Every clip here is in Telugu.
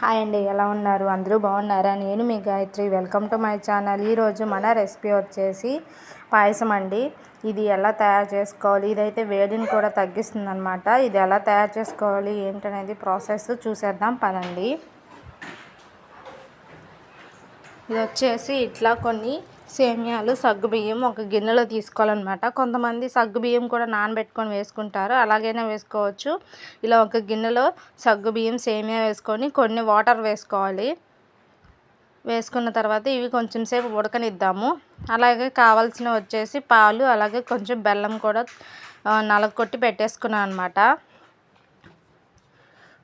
హాయ్ అండి ఎలా ఉన్నారు? అందరూ బాగున్నారా? నేను మీ Gayathri. Welcome to my channel. ఈరోజు మన రెసిపీ వచ్చేసి పాయసం అండి. ఇది ఎలా తయారు చేసుకోవాలి? ఇదైతే వేడిని కూడా తగ్గిస్తుంది అనమాట ఇది ఎలా తయారు చేసుకోవాలి? ఏంటనేది ప్రాసెస్ చూసేద్దాం పదండి. ఇది వచ్చేసి ఇట్లా కొన్ని సేమియాలు సగ్గుబియ్యం ఒక గిన్నెలో తీసుకోవాలన్నమాట. కొంతమంది సగ్గుబియ్యం కూడా నానబెట్టుకొని వేసుకుంటారు. అలాగైనా వేసుకోవచ్చు. ఇలా ఒక గిన్నెలో సగ్గుబియ్యం సేమియా వేసుకొని కొన్ని వాటర్ వేసుకోవాలి. వేసుకున్న తర్వాత ఇవి కొంచెం సేపు ఉడకనిద్దాము. అలాగే కావాల్సినవి వచ్చేసి పాలు అలాగే కొంచెం బెల్లం కూడా నలగొట్టి పెట్టేసుకున్నాను అనమాట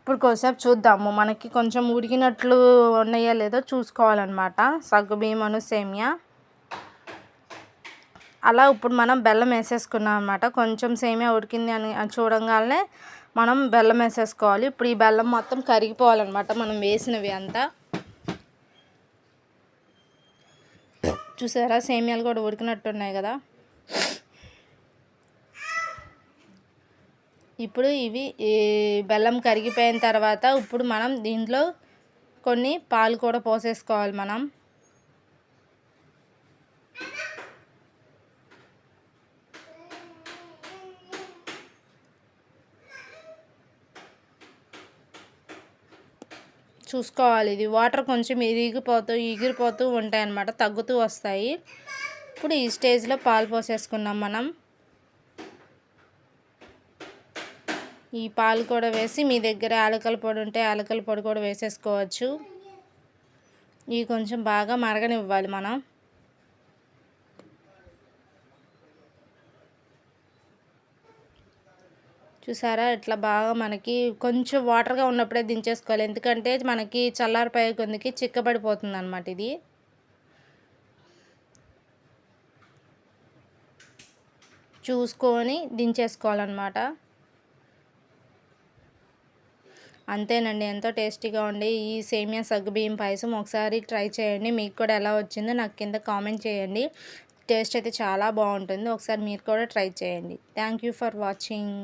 ఇప్పుడు కొంచెంసేపు చూద్దాము. మనకి కొంచెం ఉడికినట్లు ఉన్నాయో లేదో చూసుకోవాలన్నమాట. సగ్గుబియ్యం అను సేమియా. అలా ఇప్పుడు మనం బెల్లం వేసేసుకున్నాం అనమాట కొంచెం సేమియా ఉడికింది అని చూడంగానే మనం బెల్లం వేసేసుకోవాలి. ఇప్పుడు ఈ బెల్లం మొత్తం కరిగిపోవాలన్నమాట మనం వేసినవి అంతా. చూసారా? సేమియాలు కూడా ఉడికినట్టు ఉన్నాయి కదా. ఇప్పుడు ఇవి బెల్లం కరిగిపోయిన తర్వాత ఇప్పుడు మనం దీంట్లో కొన్ని పాలు కూడా పోసేసుకోవాలి మనం. చూసుకోవాలి. ఇది వాటర్ కొంచెం ఇరిగిపోతూ ఎగిరిపోతూ ఉంటాయి అన్నమాట. తగ్గుతూ వస్తాయి. ఇప్పుడు ఈ స్టేజ్లో పాలు పోసేసుకున్నాం మనం. ఈ పాలు కూడా వేసి మీ దగ్గర యాలకల పొడి ఉంటే యాలకల పొడి కూడా వేసేసుకోవచ్చు. ఇవి కొంచెం బాగా మరగనివ్వాలి మనం. చూసారా? ఇట్లా బాగా మనకి కొంచెం వాటర్గా ఉన్నప్పుడే దించేసుకోవాలి. ఎందుకంటే మనకి చల్లారిపోయే కొందికి చిక్కబడిపోతుంది అనమాట ఇది. చూసుకొని దించేసుకోవాలన్నమాట. అంతేనండి ఎంతో టేస్టీగా ఉండి ఈ సేమియా సగ్గుబియ్యం పాయసం. ఒకసారి ట్రై చేయండి. మీకు కూడా ఎలా వచ్చిందో నాకు కింద కామెంట్ చేయండి. టేస్ట్ అయితే చాలా బాగుంటుంది. ఒకసారి మీరు కూడా ట్రై చేయండి. Thank for watching